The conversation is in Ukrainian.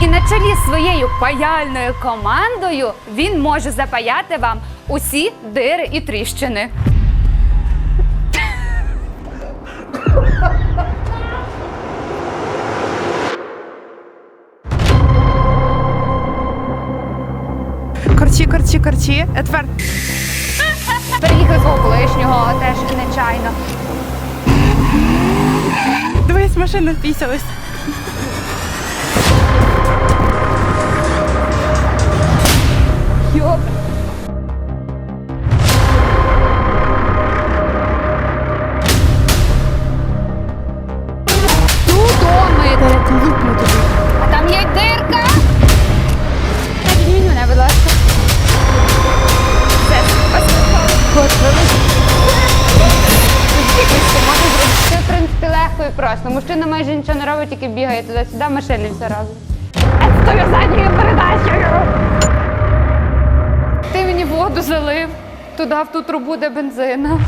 І на чолі своєю паяльною командою він може запаяти вам усі дири і тріщини. Корчі, корчі, корчі. А тепер Переїхали свого колишнього теж нечайно. дивись, машина впісялась. Тудомит. А там є дирка. Підніміть мене, будь ласка. Все. Це, в принципі, легко і просто. Мужчина майже нічого не робить, тільки бігає туди-сюди, машини все разом. З тою задньою передачею. Ти мені воду залив туди в ту трубу, де бензина.